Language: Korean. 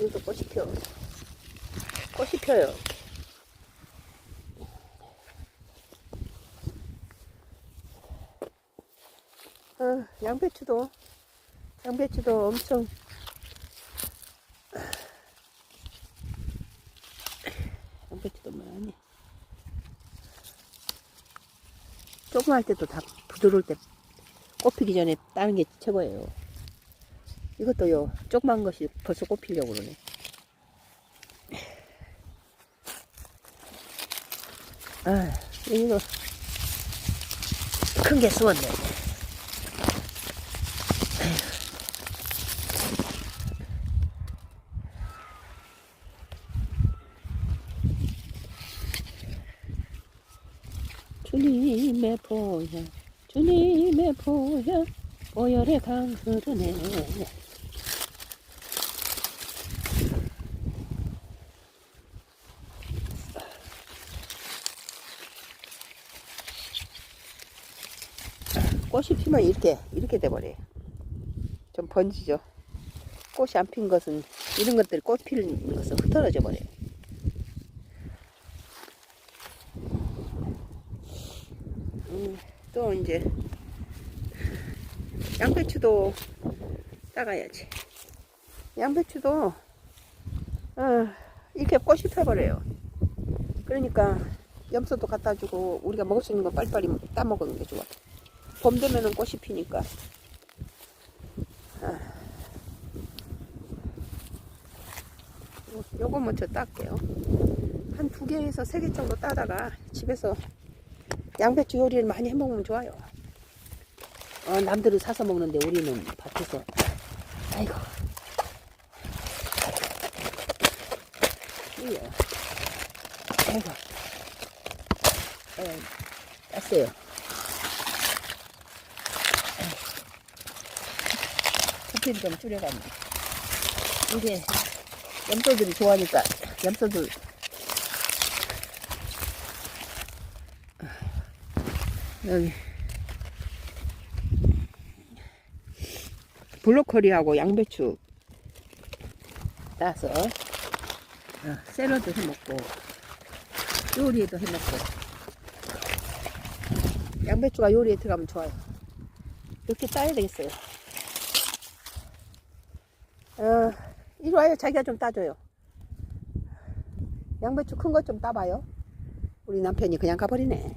여기도 꽃이 펴. 꽃이 펴요. 어, 양배추도, 양배추도 엄청, 양배추도 많이. 조그만 때도 다 부드러울 때, 꽃피기 전에 따는 게 최고예요. 이것도요, 조그만 것이 벌써 꽃피려고 그러네. 아, 이거 큰게 쓰웠네. 주님의 보혈, 주님의 보혈, 보혈의 강 흐르네. 꽃이 피면 이렇게 이렇게 돼버려요. 좀 번지죠. 꽃이 안 핀 것은 이런 것들이 꽃 피는 것은 흩어져 버려요. 음, 또 이제 양배추도 따가야지. 양배추도 어, 이렇게 꽃이 펴버려요. 그러니까 염소도 갖다 주고 우리가 먹을 수 있는 거 빨리빨리 따 먹는 게 좋아. 봄 되면은 꽃이 피니까. 아. 요- 요거 먼저 딸게요. 한 두 개에서 세 개 정도 따다가 집에서 양배추 요리를 많이 해 먹으면 좋아요. 어, 남들은 사서 먹는데 우리는 밭에서. 아이고. 이요. 아이고. 어, 땄어요. 부피를 좀 줄여갑니다. 이게 염소들이 좋아하니까 염소들 여기 블로커리하고 양배추 따서 어, 샐러드 해먹고 요리에도 해먹고 양배추가 요리에 들어가면 좋아요. 이렇게 따야 되겠어요. 어, 이리 와요. 자기가 좀 따줘요. 양배추 큰 것 좀 따봐요. 우리 남편이 그냥 가버리네.